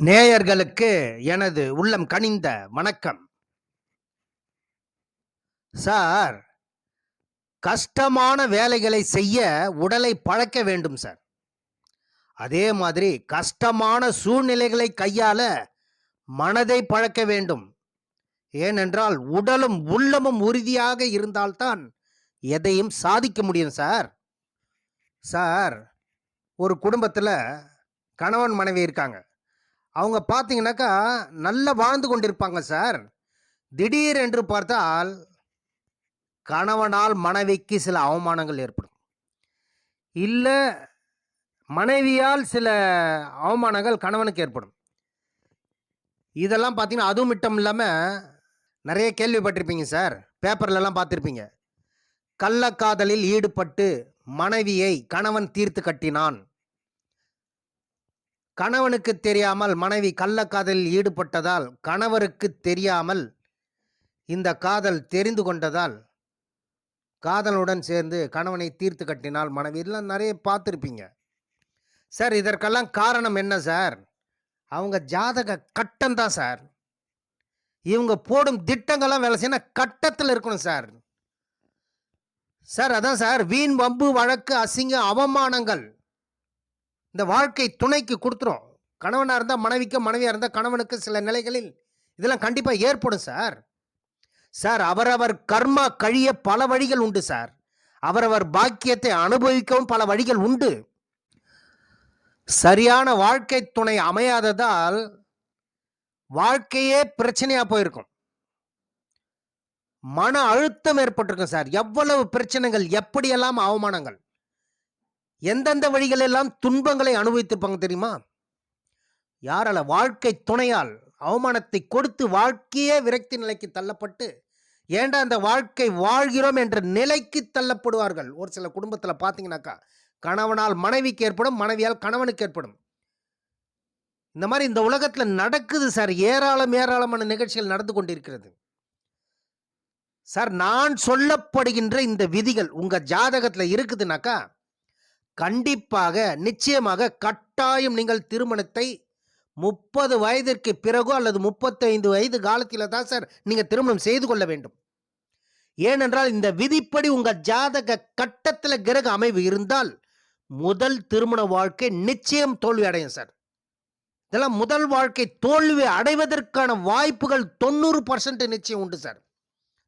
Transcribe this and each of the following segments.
நேயர்களுக்கு எனது உள்ளம் கனிந்த வணக்கம். சார் கஷ்டமான வேலைகளை செய்ய உடலை பழக்க வேண்டும் சார். அதே மாதிரி கஷ்டமான சூழ்நிலைகளை கையாள மனதை பழக்க வேண்டும். ஏனென்றால் உடலும் உள்ளமும் உறுதியாக இருந்தால்தான் எதையும் சாதிக்க முடியும் சார். சார் ஒரு குடும்பத்தில் கணவன் மனைவி இருக்காங்க. அவங்க பார்த்தீங்கன்னாக்கா நல்லா வாழ்ந்து கொண்டிருப்பாங்க சார். திடீர் என்று பார்த்தால் கணவனால் மனைவிக்கு சில அவமானங்கள் ஏற்படும். இல்லை மனைவியால் சில அவமானங்கள் கணவனுக்கு ஏற்படும். இதெல்லாம் பார்த்தீங்கன்னா அதுவும் மட்டும் இல்லாமல் நிறைய கேள்விப்பட்டிருப்பீங்க சார். பேப்பர்லலாம் பார்த்துருப்பீங்க. கள்ளக்காதலில் ஈடுபட்டு மனைவியை கணவன் தீர்த்து கட்டினான். கணவனுக்கு தெரியாமல் மனைவி கள்ளக்காதலில் ஈடுபட்டதால் கணவருக்கு தெரியாமல் இந்த காதல் தெரிந்து கொண்டதால் காதலுடன் சேர்ந்து கணவனை தீர்த்து கட்டினால் மனைவி இதெல்லாம் நிறைய பார்த்துருப்பீங்க. சார் இதற்கெல்லாம் காரணம் என்ன சார்? அவங்க ஜாதக கட்டம் தான் சார். இவங்க போடும் திட்டங்கள்லாம் வேலை செய்யணும். கட்டத்தில் இருக்கணும் சார். சார் அதான் சார் வீண் வம்பு வழக்கு அசிங்க அவமானங்கள். இந்த வாழ்க்கை துணைக்கு கொடுத்துரும். கணவனாக இருந்தால் மனைவிக்கு மனைவியாக இருந்தால் கணவனுக்கு சில நிலைகளில் இதெல்லாம் கண்டிப்பாக ஏற்படும் சார். சார் அவரவர் கர்மா கழிய பல வழிகள் உண்டு சார். அவரவர் பாக்கியத்தை அனுபவிக்கவும் பல வழிகள் உண்டு. சரியான வாழ்க்கை துணை அமையாததால் வாழ்க்கையே பிரச்சனையாக போயிருக்கும். மன அழுத்தம் ஏற்பட்டிருக்கும் சார். எவ்வளவு பிரச்சனைகள் எப்படியெல்லாம் அவமானங்கள்? எந்தெந்த வழிகளெல்லாம் துன்பங்களை அனுபவித்திருப்பாங்க தெரியுமா? யாரால வாழ்க்கை துணையால் அவமானத்தை கொடுத்து வாழ்க்கையே விரக்தி நிலைக்கு தள்ளப்பட்டு ஏண்டா அந்த வாழ்க்கை வாழ்கிறோம் என்ற நிலைக்கு தள்ளப்படுவார்கள்? ஒரு சில குடும்பத்தில் பார்த்தீங்கன்னாக்கா கணவனால் மனைவிக்கு ஏற்படும் மனைவியால் கணவனுக்கு ஏற்படும். இந்த மாதிரி இந்த உலகத்தில் நடக்குது சார். ஏராளம் ஏராளமான நிகழ்ச்சிகள் நடந்து கொண்டிருக்கிறது. சார் நான் சொல்லப்படுகின்ற இந்த விதிகள் உங்கள் ஜாதகத்தில் இருக்குதுனாக்கா கண்டிப்பாக நிச்சயமாக கட்டாயம் நீங்கள் திருமணத்தை முப்பது வயதிற்கு பிறகோ அல்லது முப்பத்தைந்து வயது காலத்தில் தான் சார் நீங்கள் திருமணம் செய்து கொள்ள வேண்டும். ஏனென்றால் இந்த விதிப்படி உங்கள் ஜாதக கட்டத்தில் கிரக அமைவு இருந்தால் முதல் திருமண வாழ்க்கை நிச்சயம் தோல்வி அடையும் சார். இதெல்லாம் முதல் வாழ்க்கை தோல்வி அடைவதற்கான வாய்ப்புகள் தொண்ணூறு பர்சன்ட் நிச்சயம் உண்டு சார்.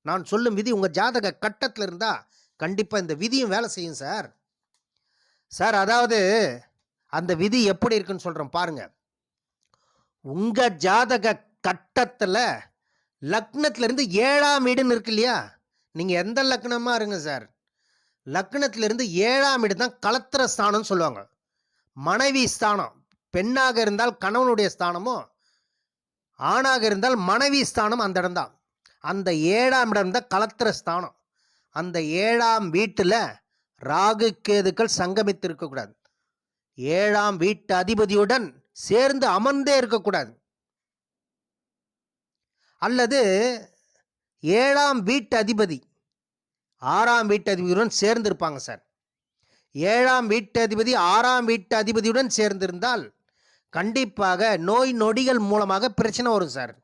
நான் சொல்லும் விதி உங்கள் ஜாதக கட்டத்தில் இருந்தால் கண்டிப்பாக இந்த விதியும் வேலை செய்யும் சார். சார் அதாவது அந்த விதி எப்படி இருக்குன்னு சொல்கிறோம் பாருங்க. உங்கள் ஜாதக கட்டத்தில் லக்னத்திலிருந்து ஏழாம் வீடுன்னு இருக்கு இல்லையா? நீங்கள் எந்த லக்னமாக இருங்க சார். லக்னத்துல இருந்து ஏழாம் வீடு தான் கலத்திர ஸ்தானம்னு சொல்லுவாங்க. மனைவி ஸ்தானம். பெண்ணாக இருந்தால் கணவனுடைய ஸ்தானமும் ஆணாக இருந்தால் மனைவி ஸ்தானம் அந்த இடம்தான். அந்த ஏழாம் இடம் தான் கலத்திர ஸ்தானம். அந்த ஏழாம் வீட்டில் ராகு கேதுக்கள் சங்கமித்து இருக்கக்கூடாது. ஏழாம் வீட்டு அதிபதியுடன் சேர்ந்து அமர்ந்தே இருக்கக்கூடாது. அல்லது ஏழாம் வீட்டு அதிபதி ஆறாம் வீட்டு அதிபதியுடன் சேர்ந்து இருப்பாங்க சார். ஏழாம் வீட்டு அதிபதி ஆறாம் வீட்டு அதிபதியுடன் சேர்ந்திருந்தால் கண்டிப்பாக நோய் நொடிகள் மூலமாக பிரச்சனை வரும் சார்.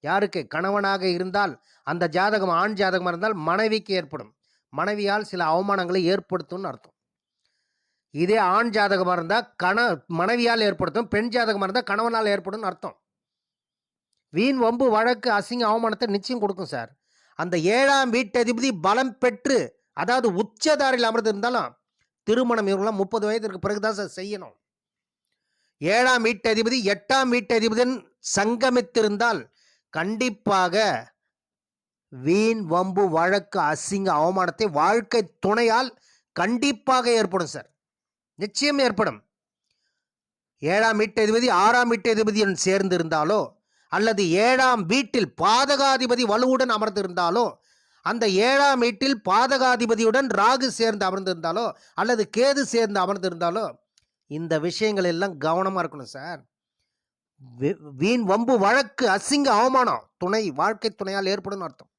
யாருக்கு? கணவனாக இருந்தால் அந்த ஜாதகம் ஆண் ஜாதகமாக இருந்தால் மனைவிக்கு ஏற்படும். மனைவியால் சில அவமானங்களை ஏற்படுத்தும்னு அர்த்தம். இதே ஆண் ஜாதகமாக இருந்தால் கண மனைவியால் ஏற்படுத்தும் பெண் ஜாதகமாக இருந்தால் கணவனால் ஏற்படும்னு அர்த்தம். வீண் வம்பு வழக்கு அசிங்க அவமானத்தை நிச்சயம் கொடுக்கும் சார். அந்த ஏழாம் வீட்டதிபதி பலம் பெற்று அதாவது உச்சதாரில் அமர்ந்து இருந்தாலும் திருமணம் இவங்களாம் முப்பது வயதிற்கு பிறகுதான் சார் செய்யணும். ஏழாம் வீட்டதிபதி எட்டாம் வீட்டு அதிபதியின் சங்கமித்திருந்தால் கண்டிப்பாக வீண் வம்பு வழக்கு அசிங்க அவமானத்தை வாழ்க்கை துணையால் கண்டிப்பாக ஏற்படும் சார். நிச்சயம் ஏற்படும். ஏழாம் வீட்டதிபதி ஆறாம் வீட்டதிபதியுடன் சேர்ந்து இருந்தாலோ அல்லது ஏழாம் வீட்டில் பாதகாதிபதி வலுவுடன் அமர்ந்திருந்தாலோ அந்த ஏழாம் வீட்டில் பாதகாதிபதியுடன் ராகு சேர்ந்து அமர்ந்திருந்தாலோ அல்லது கேது சேர்ந்து அமர்ந்திருந்தாலோ இந்த விஷயங்கள் எல்லாம் கவனமாக இருக்கணும் சார். வீண் வம்பு வழக்கு அசிங்க அவமானம் துணை வாழ்க்கை துணையால் ஏற்படும் அர்த்தம்.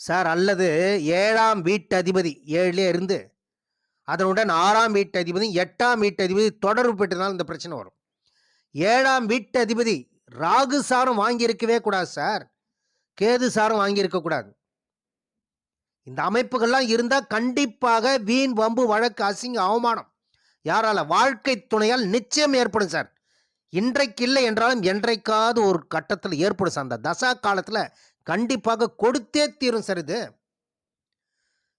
சார் அல்லது ஏழாம் வீட்டு அதிபதி ஏழுலே இருந்து அதனுடன் ஆறாம் வீட்டு அதிபதி எட்டாம் வீட்டு அதிபதி தொடர்பு பெற்றதால் இந்த பிரச்சனை வரும். ஏழாம் வீட்டு அதிபதி ராகு சாரம் வாங்கியிருக்கவே கூடாது சார். கேது சாரம் வாங்கியிருக்கக்கூடாது இந்த அமைப்புகள்லாம் இருந்தால் கண்டிப்பாக வீண் வம்பு வழக்கு அசிங்க அவமானம் யாரால வாழ்க்கை துணையால் நிச்சயம் ஏற்படும் சார். இன்றைக்கு இல்லை என்றாலும் என்றைக்காவது ஒரு கட்டத்தில் ஏற்படும் சார். அந்த தசா காலத்தில் கண்டிப்பாக கொடுத்தே தீரும் சார் இது.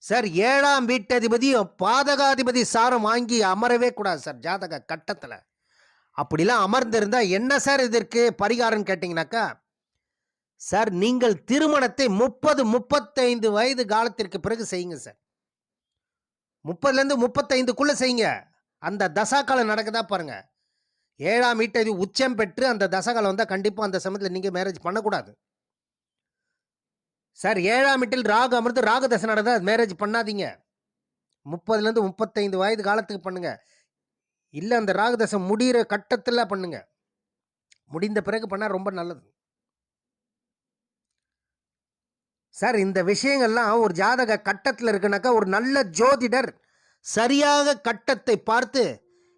சார் ஏழாம் வீட்டதிபதியும் பாதகாதிபதி சாரம் வாங்கி அமரவே கூடாது சார் ஜாதக கட்டத்தில். அப்படிலாம் அமர்ந்திருந்தா என்ன சார் இதற்கு பரிகாரம் கேட்டிங்கனாக்கா சார் நீங்கள் திருமணத்தை முப்பது முப்பத்தைந்து வயது காலத்திற்கு பிறகு செய்யுங்க சார். முப்பதுலேருந்து முப்பத்தைந்துக்குள்ளே செய்யுங்க. அந்த தசாக்காலம் நடக்குதா பாருங்கள் ஏழாம் வீட்டதி உச்சம் பெற்று அந்த தசகாலம் வந்தால் கண்டிப்பாக அந்த சமயத்தில் நீங்கள் மேரேஜ் பண்ணக்கூடாது. சார் ஏழாம் வீட்டில் ராகு அமர்ந்து ராகு தசை நடந்தால் மேரேஜ் பண்ணாதீங்க. முப்பதுலேருந்து முப்பத்தைந்து வயது காலத்துக்கு பண்ணுங்க. இல்லை அந்த ராகு தசை முடிகிற கட்டத்தில் பண்ணுங்க. முடிந்த பிறகு பண்ணால் ரொம்ப நல்லது. சார் இந்த விஷயங்கள்லாம் ஒரு ஜாதக கட்டத்தில் இருக்குனாக்கா ஒரு நல்ல ஜோதிடர் சரியாக கட்டத்தை பார்த்து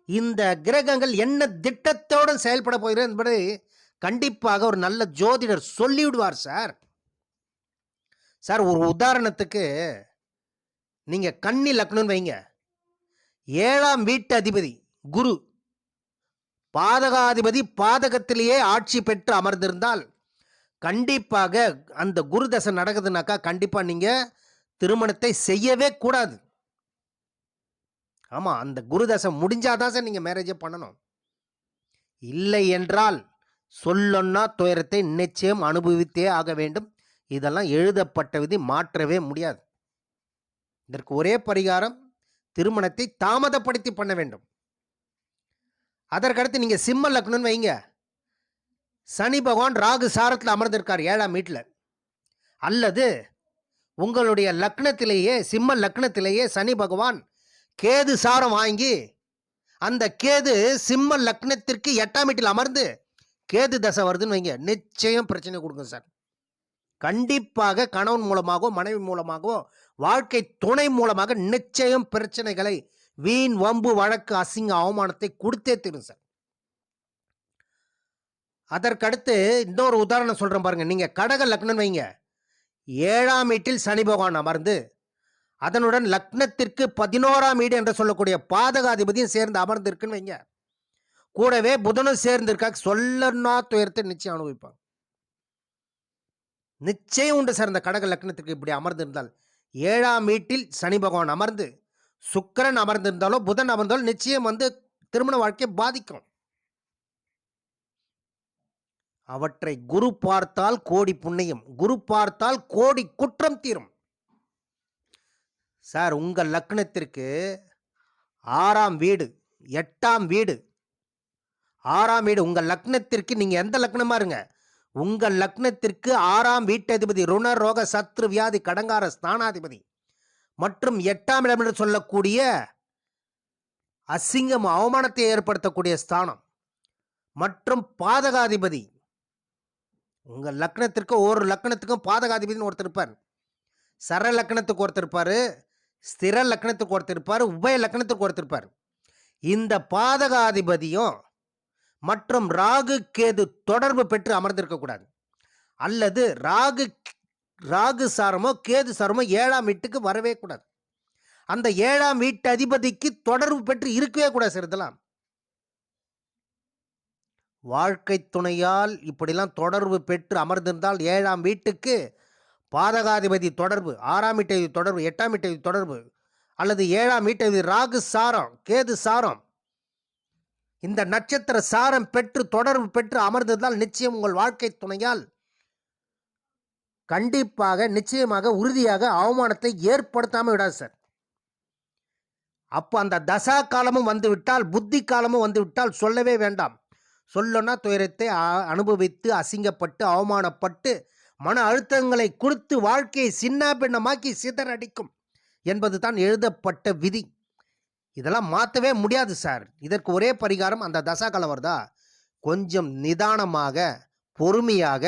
இந்த கிரகங்கள் என்ன திட்டத்தோடு செயல்பட போகிறது என்பதை கண்டிப்பாக ஒரு நல்ல ஜோதிடர் சொல்லிவிடுவார் சார். சார் ஒரு உதாரணத்துக்கு நீங்கள் கண்ணி லக்னம்னு வைங்க. ஏழாம் வீட்டு அதிபதி குரு. பாதகாதிபதி பாதகத்திலேயே ஆட்சி பெற்று அமர்ந்திருந்தால் கண்டிப்பாக அந்த குரு தசை நடக்குதுனாக்கா கண்டிப்பாக நீங்கள் திருமணத்தை செய்யவே கூடாது. ஆமாம் அந்த குரு தசை முடிஞ்சாதான் சார் நீங்கள் மேரேஜே பண்ணணும். இல்லை என்றால் சொல்லொன்னா துயரத்தை நிச்சயம் அனுபவித்தே ஆக வேண்டும். இதெல்லாம் எழுதப்பட்ட விதி மாற்றவே முடியாது. இதற்கு ஒரே பரிகாரம் திருமணத்தை தாமதப்படுத்தி பண்ண வேண்டும். அதற்கடுத்து நீங்கள் சிம்ம லக்னம்னு வைங்க. சனி பகவான் ராகு சாரத்தில் அமர்ந்திருக்கார் ஏழாம் வீட்டில் அல்லது உங்களுடைய லக்னத்திலேயே சிம்ம லக்னத்திலேயே சனி பகவான் கேது சாரம் வாங்கி அந்த கேது சிம்ம லக்னத்திற்கு எட்டாம் வீட்டில் அமர்ந்து கேது தசை வருதுன்னு வைங்க. நிச்சயம் பிரச்சனை கொடுங்க சார். கண்டிப்பாக கணவன் மூலமாகவோ மனைவி மூலமாகவோ வாழ்க்கை துணை மூலமாக நிச்சயம் பிரச்சனைகளை வீண் வம்பு வழக்கு அசிங்க அவமானத்தை கொடுத்தே தீரும் சார். அதற்கடுத்து இன்னொரு உதாரணம் சொல்கிறேன் பாருங்க. நீங்கள் கடக லக்னம் வைங்க. ஏழாம் வீட்டில் சனி பகவான் அமர்ந்து அதனுடன் லக்னத்திற்கு பதினோராம் வீடு என்று சொல்லக்கூடிய பாதகாதிபதியும் சேர்ந்து அமர்ந்திருக்குன்னு வைங்க. கூடவே புதனும் சேர்ந்திருக்கா சொல்லனா துயரத்தை நிச்சயம் அனுபவிப்பாங்க. நிச்சயம் உண்டு சார் இந்த கடக லக்னத்திற்கு இப்படி அமர்ந்திருந்தால். ஏழாம் வீட்டில் சனி பகவான் அமர்ந்து சுக்கரன் அமர்ந்திருந்தாலோ புதன் அமர்ந்தாலோ நிச்சயம் வந்து திருமண வாழ்க்கையை பாதிக்கும். அவற்றை குரு பார்த்தால் கோடி புண்ணியம் குரு பார்த்தால் கோடி குற்றம் தீரும். சார் உங்கள் லக்னத்திற்கு ஆறாம் வீடு எட்டாம் வீடு ஆறாம் வீடு உங்கள் லக்னத்திற்கு நீங்கள் எந்த லக்னமா இருங்க? உங்கள் லக்னத்திற்கு ஆறாம் வீட்டதிபதி ருண ரோக சத்ரு வியாதி கடங்கார ஸ்தானாதிபதி. மற்றும் எட்டாம் இடம் என்று சொல்லக்கூடிய அசிங்கம் அவமானத்தை ஏற்படுத்தக்கூடிய ஸ்தானம். மற்றும் பாதகாதிபதி. உங்கள் லக்னத்திற்கு ஒவ்வொரு லக்னத்துக்கும் பாதகாதிபதினு ஒருத்தர் இருப்பார். சர லக்னத்துக்கு ஒருத்தர் இருப்பார். ஸ்திர லக்னத்துக்கு ஒருத்தர் இருப்பார். உபய லக்னத்துக்கு ஒருத்தர் இருப்பார். இந்த பாதகாதிபதியும் மற்றும் ராகு கேது தொடர்பு பெற்று அமர்ந்திருக்கக்கூடாது. அல்லது ராகு ராகு சாரமோ கேது சாரமோ ஏழாம் வீட்டுக்கு வரவே கூடாது. அந்த ஏழாம் வீட்டு அதிபதிக்கு தொடர்பு பெற்று இருக்கவே கூடாது சிறிதெல்லாம். வாழ்க்கை துணையால் இப்படிலாம் தொடர்பு பெற்று அமர்ந்திருந்தால் ஏழாம் வீட்டுக்கு பாதகாதிபதி தொடர்பு ஆறாம் வீட்டதி தொடர்பு எட்டாம் வீட்டதி தொடர்பு அல்லது ஏழாம் வீட்டதி ராகு சாரம் கேது சாரம் இந்த நட்சத்திர சாரம் பெற்று தொடர்பு பெற்று அமர்ந்ததால் நிச்சயம் உங்கள் வாழ்க்கை துணையால் கண்டிப்பாக நிச்சயமாக உறுதியாக அவமானத்தை ஏற்படுத்தாமல் விடாது சார். அப்போ அந்த தசா காலமும் வந்துவிட்டால் புத்தி காலமும் வந்துவிட்டால் சொல்லவே வேண்டாம். சொல்லனா துயரத்தை அனுபவித்து அசிங்கப்பட்டு அவமானப்பட்டு மன அழுத்தங்களை கொடுத்து வாழ்க்கையை சின்ன பின்னமாக்கி சிதறடிக்கும் என்பது தான் எழுதப்பட்ட விதி. இதெல்லாம் மாற்றவே முடியாது சார். இதற்கு ஒரே பரிகாரம் அந்த தசா காலம் கொஞ்சம் நிதானமாக பொறுமையாக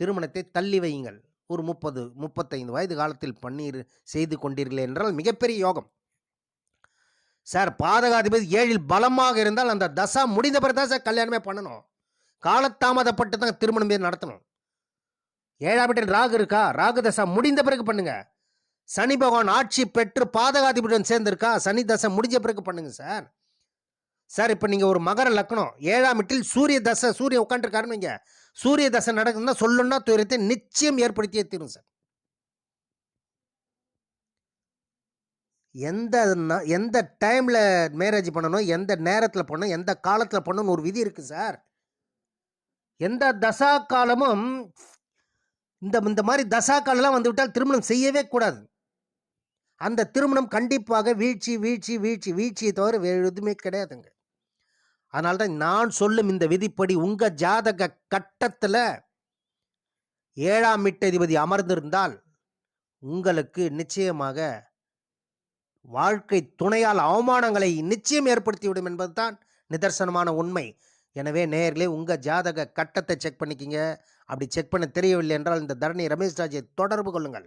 திருமணத்தை தள்ளி வையுங்கள். ஒரு முப்பது முப்பத்தைந்து வயது காலத்தில் பண்ணீர் செய்து கொண்டீர்கள் என்றால் மிகப்பெரிய யோகம். சார் பாதகாதிபதி ஏழில் பலமாக இருந்தால் அந்த தசா முடிந்த பிறகு தான் சார் கல்யாணமே பண்ணணும்? காலத்தாமதப்பட்டு தான் திருமணமே நடத்தணும். ஏழாம் வீட்டில் ராகு இருக்கா? ராகு தசா முடிந்த பிறகு பண்ணுங்கள் சனி பகவான் ஆட்சி பெற்று பாதகாதிபதியுடன் சேர்ந்திருக்கா? சனி தசை முடிஞ்ச பிறகு பண்ணுங்க சார். சார் இப்போ நீங்கள் ஒரு மகர லக்னம் ஏழாம் வீட்டில் சூரிய தசை சூரியன் உட்காந்துருக்காருன்னு வைங்க. சூரிய தசை நடக்குதுன்னா சொல்லணும்னா துயரத்தை நிச்சயம் ஏற்படுத்தியே தீரும் சார். எந்த எந்த டைமில் மேரேஜ் பண்ணணும் எந்த நேரத்தில் பண்ணணும் எந்த காலத்தில் பண்ணணும்னு ஒரு விதி இருக்குது சார். எந்த தசா காலமும் இந்த இந்த மாதிரி தசா காலம்லாம் வந்துவிட்டால் திருமணம் செய்யவே கூடாது. அந்த திருமணம் கண்டிப்பாக வீழ்ச்சி வீழ்ச்சி வீழ்ச்சி வீழ்ச்சியை தவிர வேறு எதுவுமே கிடையாதுங்க. அதனால தான் நான் சொல்லும் இந்த விதிப்படி உங்கள் ஜாதக கட்டத்தில் ஏழாம் மீட்டதிபதி அமர்ந்திருந்தால் உங்களுக்கு நிச்சயமாக வாழ்க்கை துணையால் அவமானங்களை நிச்சயம் ஏற்படுத்திவிடும் என்பதுதான் நிதர்சனமான உண்மை. எனவே நேயர்களே உங்கள் ஜாதக கட்டத்தை செக் பண்ணிக்கிங்க. அப்படி செக் பண்ண தெரியவில்லை என்றால் இந்த தரணி ரமேஷ் ராஜை தொடர்பு கொள்ளுங்கள்.